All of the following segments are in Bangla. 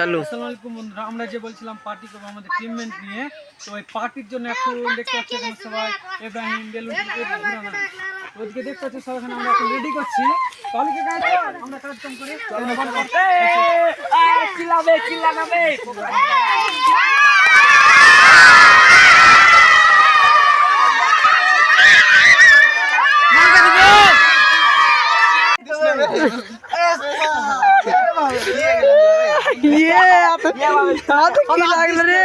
চালু। আসসালামু বন্ধুরা আমরা যে বলছিলাম পার্টি করব আমাদের টিমমেট নিয়ে তো ওই পার্টির জন্য এখন দেখতে পাচ্ছি এখানে সবাই এব্রাহিম বেলুন ওদিকে দেখতে পাচ্ছি সবাই এখানে আমরা এখন রেডি করছি। কাজ আমরা করি। চিল্লাবে চিল্লাবে। ইয়ে হাতে কি লাগল রে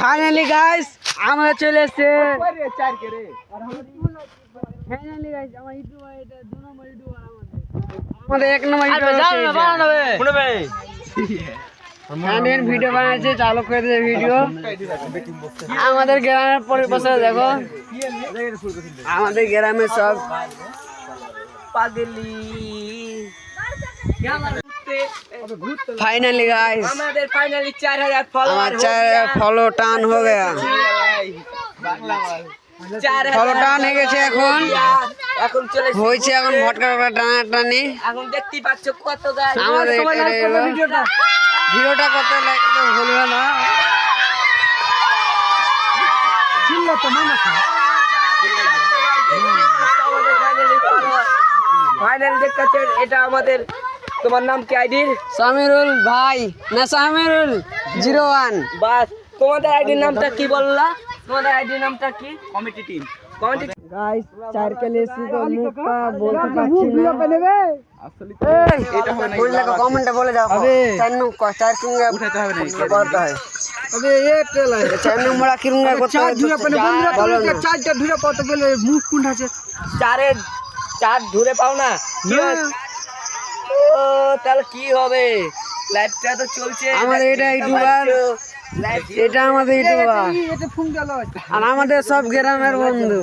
ফাইনালি গাইস আমরা চলে এসেছে আমাদের। এক নম্বর গানের ভিডিও বানাচ্ছে চালু করে দিয়ে ভিডিও আমাদের গ্রামের দেখো। আমাদের গ্রামে সব ফাইনালি গাইস আমাদের ফাইনালি 4000 ফলো আমার 4000 ফলো টান হয়ে গয়া ফলো টান হয়ে গেছে এখন। হয়েছে এখন ভটকা ভটকা টানা টানি এখন দেখতে পাচ্ছ কত গাইস আমাদের ভিডিওটা। ভিডিওটা কত লাইক তো ভুলবে না। ফাইনাল দেখতে এটা আমাদের তোমার নাম কি আইডির সামিরুল ভাই না সামিরুল জিরো ওয়ান। বাস তোমাদের আইডির নামটা কি বললা? তোমাদের আইডির নামটা কি? কমিটি টিম কমিটি গাইস চার মুখটা বলতে পারছি না কমেন্টে বলে দাও চার চার কিংবা উঠাতে হবে না করতে হয় এ চার নম্বর কিরুঙ্গা করতে চার ধুরে পেলে বন্ধুরা চারটা ধুরে পড়তে গেলে মুখ চারে চার ধুরে পাও না ও তাহলে কি হবে লাইভটা তো চলছে আমাদের এটা ইউটিউবার এটা আমাদের ইউটিউবার আর আমাদের সব গ্রামের বন্ধু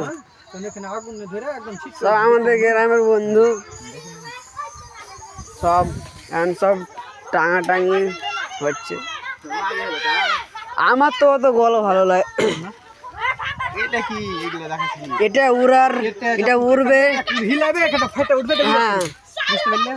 এখানে আগুন ধরে একদম ঠিক সব আমাদের গ্রামের বন্ধু। সব এখন সব টাঙা টাঙি হচ্ছে। আমার তো অত গল ভালো লাগে এটা কি? এটা উড়ার এটা উড়বে। হিলাবে একটা ফেটে উঠবে হ্যাঁ। বুঝতে পারলে?